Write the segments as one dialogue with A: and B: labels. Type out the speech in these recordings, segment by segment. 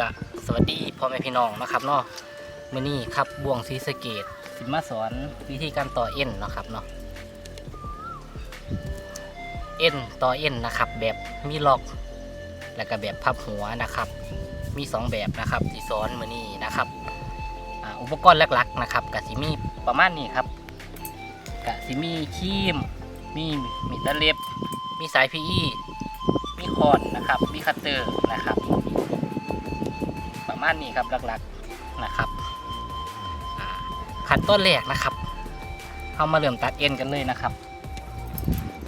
A: กะสวัสดีพ่อแม่พี่น้องนะครับเนาะมื้อนี้ครับบ่วงศรีสเกดสิมาสอนวิธีการต่อเอ็นนะครับเนาะเอ็นต่อเอ็นนะครับ แบบมีล็อก แล้วก็แบบพับหัวนะครับ มีสองแบบนะครับที่สอนมื้อนี้นะครับอุปกรณ์หลักๆนะครับกะสิมีประมาณนี้ครับกะสิมีครีม มีมีดตะเล็บ มีสาย PE มีคอนนะครับ มีคัตเตอร์นะครับ มาณนี้ครับหลักๆนะครับขั้นต้นแรกนะครับเอามาเริ่มตัดเอ็นกันเลยนะครับ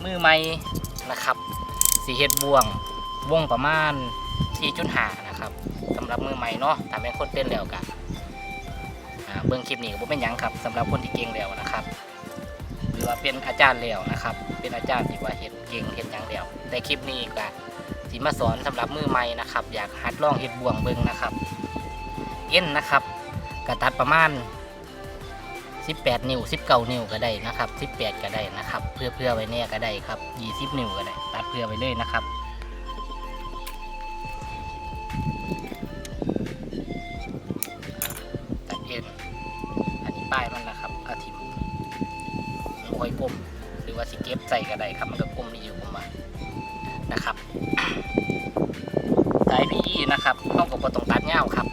A: มือไม้นะครับสีเฮ็ดบ่วงวงประมาณ4.5นะครับสำหรับมือใหม่เนาะถ้าเป็นคนเป็นแล้วกันเบื้องคลิปนี้ก็บเป็นยังครับสำหรับคนที่เก่งแล้วนะครับ หรือว่าเป็นอาจารย์แล้วนะครับ เป็นอาจารย์ที่ว่าเห็นเก่งเห็นย่างเดียวแต่คลิปนี้ก็สิมาสอนสำหรับมือใหม่นะครับ อยากหัดลองเห็ดบ่วงเบิ่งนะครับ เอ็นนะครับกระตัดประมาณ 18 นิ้ว 19 นิ้วก็ได้นะครับ 18 ก็ได้นะครับ เพื่อเพื่อไว้แน่ก็ได้ครับ 20 นิ้วก็ได้ ตัดเพื่อไว้เลยนะครับตัดเอ็นอันนี้ป้ายมันนะครับอาทิมคอยกลมหรือว่าสิเก็บใส่ก็ได้ครับ มันก็กลมดีอยู่ผมว่านะครับสาย PE นะครับเท่ากับบ่ต้องตัดเงาวครับ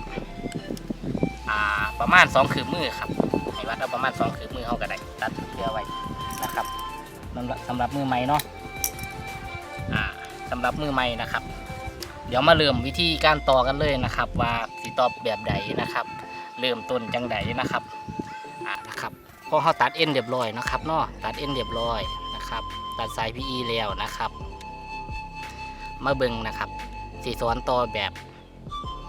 A: ประมาณ2คือมือครับให้วัดเอาประมาณ2คือมือเท่ากันได้ตัดเพื่อไว้นะครับสำหรับสำหรับมือใหม่เนาะอ่าสำหรับมือใหม่นะครับ เดี๋ยวมาเริ่มวิธีการต่อกันเลยนะครับ ว่าสิตอบแบบใดนะครับเริ่มต้นจังใดนะครับอ่านะครับพอเขาตัดเอ็นเรียบร้อยนะครับเนาะตัดเอ็นเรียบร้อยนะครับตัดสาย PE แล้วนะครับ มาเบิ่งนะครับสีสอนต่อแบบ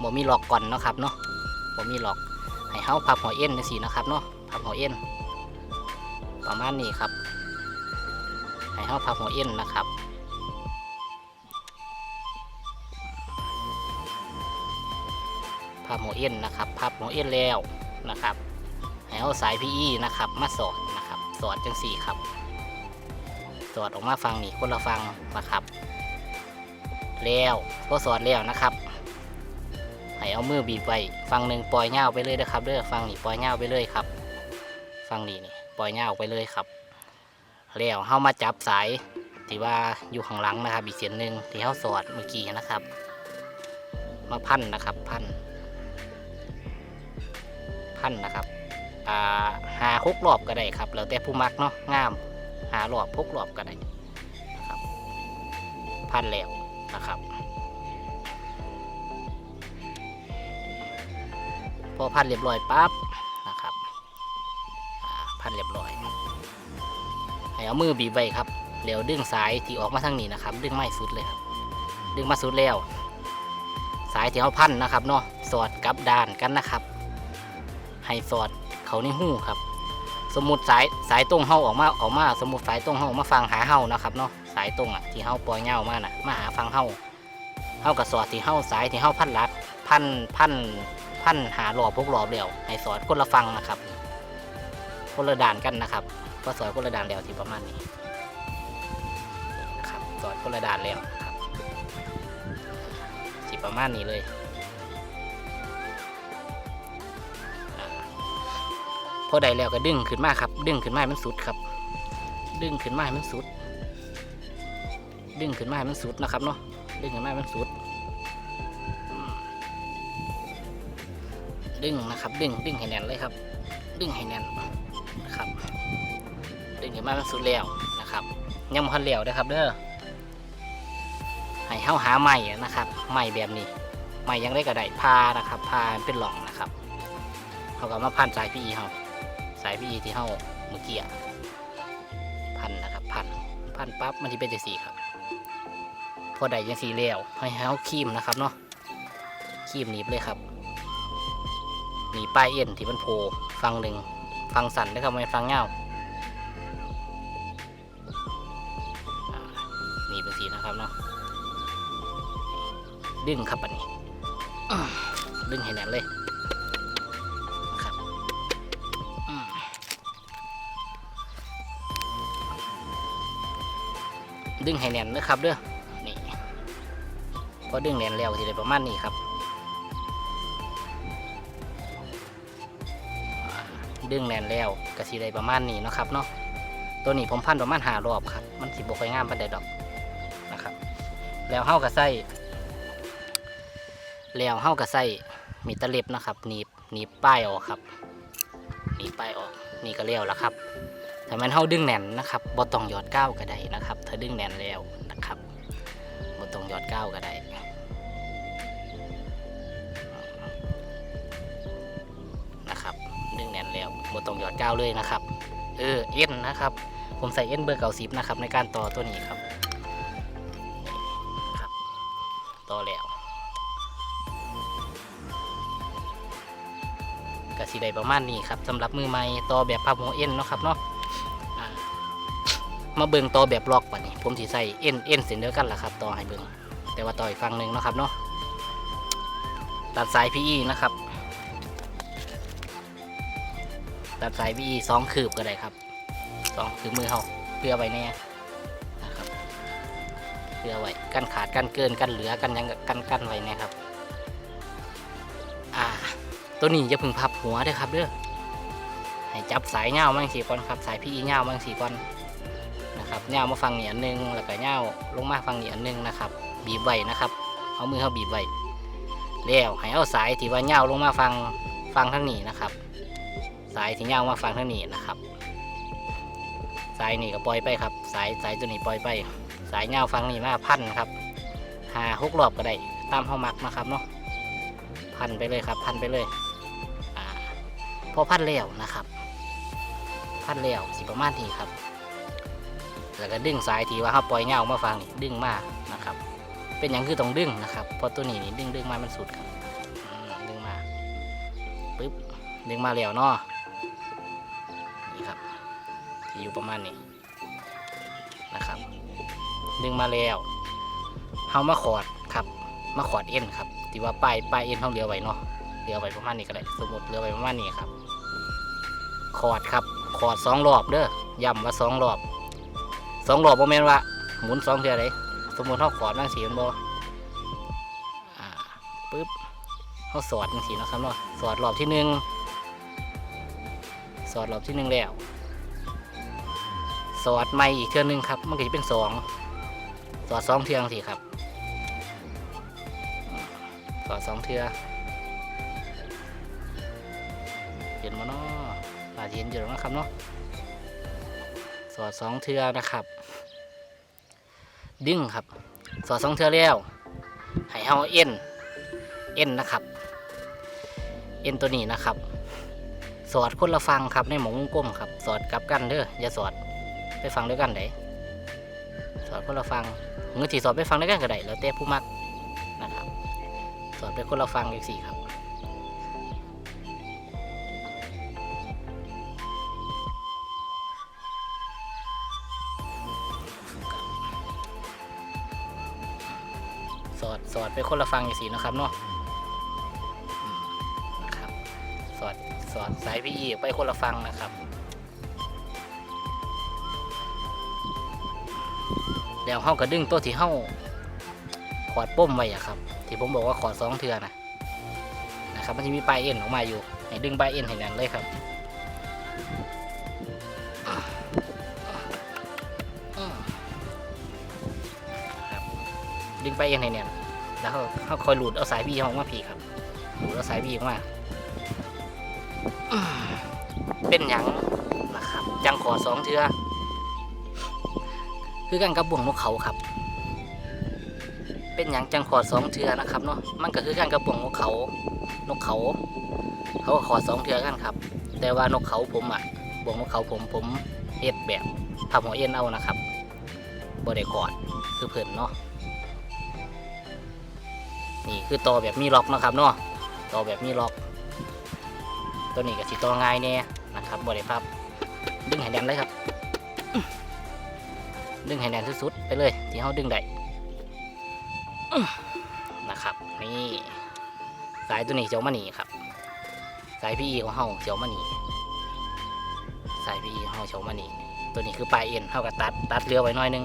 A: บ่มีล็อกก่อนเนาะครับเนาะบ่มีล็อก ให้เฮาพับหัวเอ็นจังซี่นะครับเนาะพับหัวเอ็นประมาณนี้ครับให้เฮาพับหัวเอ็นนะครับพับหัวเอ็นนะครับพับหัวเอ็นแล้วนะครับให้เอาสาย PE นะครับ มาสอดนะครับสอดจังสี่ครับสอดออกมาฟังนี่คนละฟังนะครับ แล้วก็สอดแล้วนะครับ เอามือบีบไว้ฟังหนึ่งปล่อยเงาไปเลยนะครับเด้อฟังนี่ปล่อยเงาไปเลยครับ ฟังนี่นี่ปล่อยเงาไปเลยครับแล้วเฮามาจับสายที่ว่าอยู่ข้างหลังนะครับ อีกเส้นหนึ่งที่เฮาสอดเมื่อกี้นะครับ มาพันนะครับพันพันนะครับอ่าหาหกรอบก็ได้ครับ แล้วแต่ผู้มักเนาะงาม หารอบหกรอบก็ได้นะครับพันแล้วนะครับ พอพันเรียบร้อยปั๊บนะครับพันเรียบร้อยให้เอามือบีบไว้ครับเดี๋ยวดึงสายที่ออกมาทางนี้นะครับ ดึงไม่สุดเลยครับดึงมาสุดแล้ว สายที่เขาพันนะครับเนาะสอดกับด้านกันนะครับ ให้สอดเขาในหูครับ สมมุติสายสายตรงเฮาออกมาออกมา สมมุติสายตรงเฮาออกมาฟังหาเฮานะครับเนาะสายตรงอะที่เฮาปล่อยเงามาน่ะมาหาฟังเฮาเฮากับสอดที่เฮาสายที่เฮาพันรัดพันพัน พันหาหลอบพวกหลอบเดียวให้สอดคนละฟังนะครับ คนละด่านกันนะครับก็สอดคนละด่านแล้วที่ประมาณนี้นะครับสอดคนละด่านแล้วครับสิประมาณนี้เลยพอได้แล้วก็ดึงขึ้นมาครับ ดึงขึ้นมาให้มันสุดครับ ดึงขึ้นมาให้มันสุด ดึงขึ้นมาให้มันสุดนะครับเนาะดึงขึ้นมาให้มันสุด ดึงนะครับ ดึงดึงให้แน่นเลยครับ ดึงให้แน่นนะครับ ดึงขึ้นมาให้มันสุดแล้วนะครับยังบ่ทันแล้วนะครับเด้อให้เฮาหาใหม่นะครับใหม่แบบนี้ใหม่ยังได้ก็ได้พานะครับ พาเป็นหลองนะครับเขาก็มาพันสายพีเขาสายพีที่เข้าเมื่อกี้พันนะครับพันพันปั๊บมันที่เป็นจังสี่ครับพอได้ยังสีแล้วให้เขาคีมนะครับเนาะคีมหนีบเลยครับ หนีป้ายเอ็นที่มันโผล่ฟังหนึ่งฟังสั่นนะครับไม่ฟังเงาอ่หนีเป็นสีนะครับเนาะดึงครับอันนี้ดึงให้แน่นเลยครับดึงให้แน่นนะครับเด้อนี่พอดึงแน่นแล้วสิได้ประมาณนี้ครับ ดึงแน่นแล้วกระสีได้ประมาณนี้นะครับเนาะตัวนี้ผมพันประมาณหารอบครับ มันสิบค่อยงามปานใดดอกนะครับ แล้วเฮาก็ใส่แล้วเฮาก็ใส่มีตะเล็บนะครับหนีบหนีบป้ายออกครับหนีบป้ายออกนี่ก็แล้วละครับถ้ามันเฮาดึงแน่นนะครับบ่ต้องหยอดก้าวก็ได้นะครับถ้าดึงแน่นแล้วนะครับบ่ต้องหยอดก้าวก็ได้ ต้องหยอดก้าวเลยนะครับ เออเอ็นนะครับ ผมใส่เอ็นเบอร์เก่าสิบนะครับในการต่อตัวนี้ครับครับ ต่อแล้วกสีได้ประมาณนี้ครับสำหรับมือใหม่ต่อแบบพับหัวเอ็นเนาะครับเนาะมาเบิ่งต่อแบบล็อกป่ะนี่ผมสีใส่เอ็นเอ็นเส้นเดียวกันละครับต่อให้เบิ่งแต่ว่าต่ออีกฝั่งหนึ่งเนาะครับเนาะตัดสาย PE นะครับ ตัดสาย VE สองคืบก็ได้ครับสองคือมือเขาเพื่อไว้แน่นะครับเพื่อไว้กันขาดกันเกินกันเหลือกันยังกันกันไว้แน่ครับอ่าตัวนี้จะพึงพับหัวด้วยครับเด้อให้จับสายเงามั่งสีก่อนครับ สายพี่เงามั่งสีก่อนนะครับเงามาฟังเหนียนหนึ่งแล้วก็เงาลงมาฟังเหนียนหนึ่งนะครับ บีบไว้นะครับเอามือเขาบีบไว้แล้วให้เอาสายที่ว่าเงาลงมาฟังฟังทั้งนี้นะครับ สายที่ยาวมาฟังทางนี้นะครับ สายนี่ก็ปล่อยไปครับ สายสายตัวนี้ปล่อยไป สายยาวฟังนี่มาพันครับหาหกรอบก็ได้ตามเฮามักนะครับเนาะพันไปเลยครับ พันไปเลยอพอพันแล้วนะครับ พันแล้วสิประมาณนี้ครับ แล้วก็ดึงสายทีว่าเขาปล่อยเงามาฟังนี่ดึงมานะครับ เป็นอย่างคือต้องดึงนะครับเพราะตัวนี้นี่ดึงดึงมามันสุดครับดึงมาปึ๊บดึงมาแล้วเนาะนี่ครับที่ อยู่ประมาณนี้นะครับดึงมาแล้วเฮามาขอดครับมาขอดเอ็นครับที่ว่าปลายปลายเอ็นเฮาเหลือไว้เนาะเหลือไว้ประมาณนี้ก็ได้สมมติเหลือไว้ประมาณนี้ครับขอดครับขอดสองรอบเด้อย่ำว่าสองรอบสองรอบโมเมนว่าหมุนสองเทือเลยสมมติเฮาขอดนั่งสีมันบ่อ่าปึ๊บเขาสอดจังสีนะครับเนาะสอดรอบที่หนึ่งสอดรอบที่หนึ่งแล้ว สอดไม่อีกเทือหนึงครับ มันก็จะเป็นสองสอดสองเทืองสิครับสอดสองเทือเห็นมาเนาะอาจจะเห็นอยู่แล้วนะครับเนาะสอดสองเทือนะครับ ดึงครับ สอดสองเทือแล้วให้เอาเอ็นเอ็นนะครับ เอ็นตัวนี้นะครับ สอดคนละฟังครับในหมงกลมครับ สอดกลับกันเด้ออย่าสอด ไปฟังด้วยกันได้สอดคนละฟังเงื่อที่สอดไปฟังด้วยกันก็ได้แล้วแต่ผู้มักนะครับสอดไปคนละฟังอีกสี่ครับสอดสอดไปคนละฟังอีกสี่นะครับเนาะอืมนะครับสอดสอดสายพีอีไปคนละฟังนะครับ แล้วเฮาก็ดึงตัวที่เฮาขอดป้มไว้อะครับ ที่ผมบอกว่าขอดสองเทือนะนะครับ มันจะมีปลายเอ็นออกมาอยู่ให้ดึงปลายเอ็นให้แน่นเลยครับอืมครับดึงปลายเอ็นให้แน่นแล้วเขาเขาคอยหลุดเอาสายพีออกมาผีครับดูแล้วสายบีออกมาเป็นหยังนะครับจังขอสองเทือ คือกันกับบ่วงนกเขาครับ เป็นหยังจังขอสองเทือนะครับเนาะมันก็คือกันกับบ่วงนกเขา นกเขา เขาก็ขอสองเทือกันครับ แต่ว่านกเขาผมอะบ่วงนกเขาผมผมเฮ็ดแบบทำหัวเอ็นเอานะครับบ่ได้ขอดคือเพิ่นเนาะนี่คือต่อแบบมีล็อกนะครับเนาะต่อแบบมีล็อก ตัวนี้ก็สิต่อง่ายแน่นะครับบริภาพดึงให้แน่นเลยครับ ดึงให้แน่นสุดๆไปเลย ที่เขาดึงได้นะครับนี่สายตัวนี้เจียวมานีครับ สายพีของเขาเจียวมานีสายพีของเขาเจียวมานีตัวนี้คือปลายเอ็นเท่ากับตัดตัดเรือไว้น้อยนึง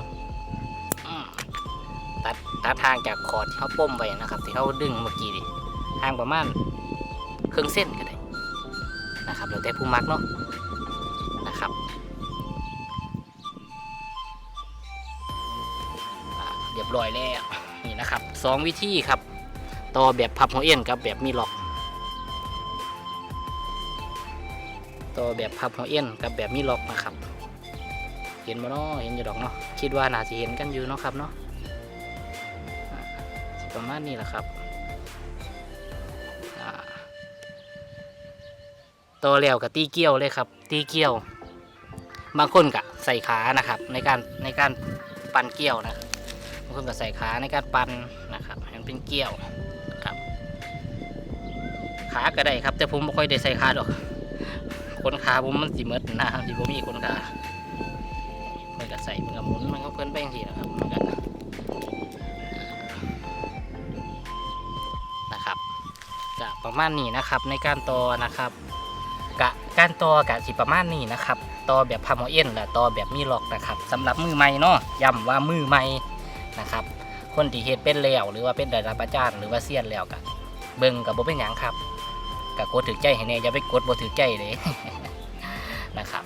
A: ตัดตัดทางจากคอร์ดที่เขาป้มไว้นะครับที่เขาดึงเมื่อกี้ดิทางประมาณครึ่งเส้นก็ได้นะครับแล้วแต่ผู้มักเนาะ รียบร้อยแล้วนี่นะครับสองวิธีครับ ต่อแบบพับหัวเอ็นกับแบบมีล็อก ต่อแบบพับหัวเอ็นกับแบบมีล็อกนะครับ เห็นบ่เนาะเห็นอยู่ดอกเนาะคิดว่าน่าจะเห็นกันอยู่เนาะครับเนาะอ่าสิประมาณนี้แหละครับอ่าต่อแล้วกับตีเกี้ยวเลยครับ ตีเกี้ยว บางคนกะใส่ขานะครับ ในการในการปั่นเกี้ยวนะบางคนก็ใส่ขาในการปั่นนะครับให้มันเป็นเกี้ยวครับ ขาก็ได้ครับ แต่ผมไม่ค่อยได้ใส่ขาดอกคนขาผมมันสิเมดนะที่ผมมีคนขามันก็ใส่มันก็หมุนมันก็เพิ่นแป้งทีนะครับมันก็นะครับก็ประมาณนี้นะครับในการต่อนะครับกะการต่อกะสิประมาณนี้นะครับต่อแบบพามอเอ็นและต่อแบบมีล็อกนะครับสำหรับมือใหม่เนาะย้ำว่ามือใหม่ นะครับ คนที่เฮ็ดเป็นแล้วหรือว่าเป็นระดับอาจารย์หรือว่าเซียนแล้วกะเบิ่งกับบ่เป็นหยังครับกะกดถือใจให้แน่อย่าไปกดบ่ถือใจเลยนะครับ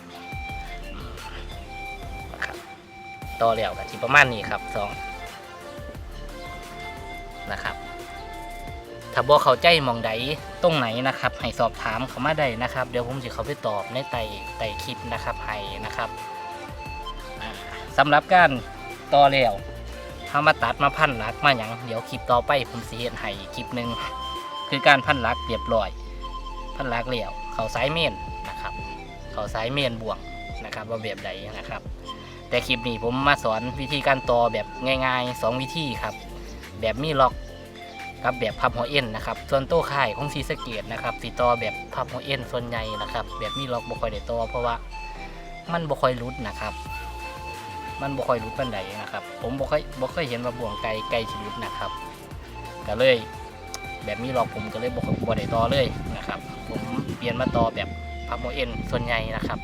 A: ต่อแล้วกับที่ประมาณนี้ครับสองนะครับถ้าบ่เข้าใจมองใดตรงไหนนะครับ ให้สอบถามเขามาได้นะครับ เดี๋ยวผมจะเขาไปตอบในไต่ไต่คลิปนะครับให้นะครับสำหรับการต่อแล้ว ถ้ามาตัดมาพันหลักมาอย่างเดี๋ยวคลิปต่อไปผมสิเฮ็ดให้คลิปหนึ่งคือการพันหลักเรียบร้อย พันหลักแล้วเขาสายเมนนะครับ เขาสายเมนบ่วงนะครับว่าแบบใดนะครับ แต่คลิปนี้ผมมาสอนวิธีการต่อแบบง่ายๆ 2 วิธีครับ แบบมีล็อกกับแบบพับหัวเอ็นนะครับ ส่วนโต้ข่ายของซีสเกตนะครับสีต่อแบบพับหัวเอ็นส่วนใหญ่นะครับ แบบมีล็อกบ่ค่อยได้ต่อเพราะว่ามันบ่ค่อยรุดนะครับ มันบ่ค่อยรุดปานใดนะครับ ผมบ่ค่อยบ่เคยเห็นว่าบ่วงไกลไกลสิรุดนะครับก็เลย แบบมีล็อกผมก็เลยบ่ค่อยบ่ได้ต่อเลยนะครับ ผมเปลี่ยนมาต่อแบบพับหัวเอ็นส่วนใหญ่นะครับ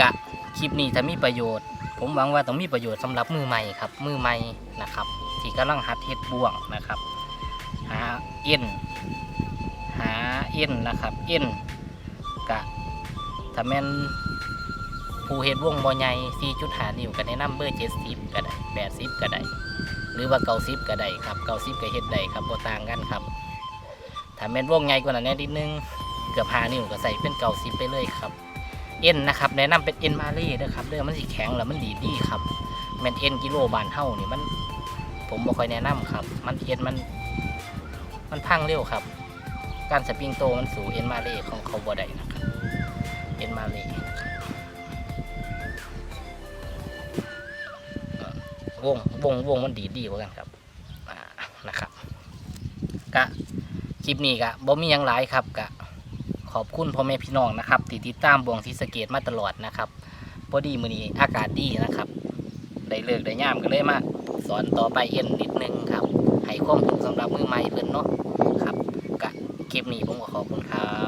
A: กะคลิปนี้ถ้ามีประโยชน์ ผมหวังว่าต้องมีประโยชน์สำหรับมือใหม่ครับ มือใหม่นะครับ ที่กำลังหัดเฮ็ดบ่วงนะครับ หาเอ็นหาเอ็นนะครับ เอ็นกะถ้าแม่น ผู้เฮ็ดวงบ่ใหญ่4.5นิ้วก็แนะนำเบอร์70ก็ได้80ก็ได้หรือว่า90ก็ได้ครับ90ก็เฮ็ดได้ครับบ่ต่างกันครับถ้าแม่นวงใหญ่กว่านั้นนิดนึงเกือบ5นิ้วก็ใส่เป็น90ไปเลยครับเอ็นนะครับแนะนำเป็นเอ็นมาเล่ด้วยครับเรื่องมันสีแข็งแล้วมันดีดีครับแมนเอ็นกิโลบานเท่านี่มัน ผมบ่ค่อยแนะนำครับ มันเอ็นมัน มันพังเร็วครับ การสปริงโตมันสู่เอ็นมาเล่ของเขาบ่ได้นะครับเอ็นมาเล่ วงวงวงมันดีดีกว่ากันครับนะครับกะคลิปนี้กะบ่มีหยังหลายครับกะขอบคุณพ่อแม่พี่น้องนะครับที่ติดตามบวงศรีสเกดมาตลอดนะครับพอดีมือนี้อากาศดีนะครับ ได้เลิกได้ย่ามก็เลยมาสอนต่อไปเอ็นนิดนึงครับให้ความรู้สำหรับมือใหม่เพิ่นเนาะครับกะคลิปนี้ผมก็ขอบคุณครับ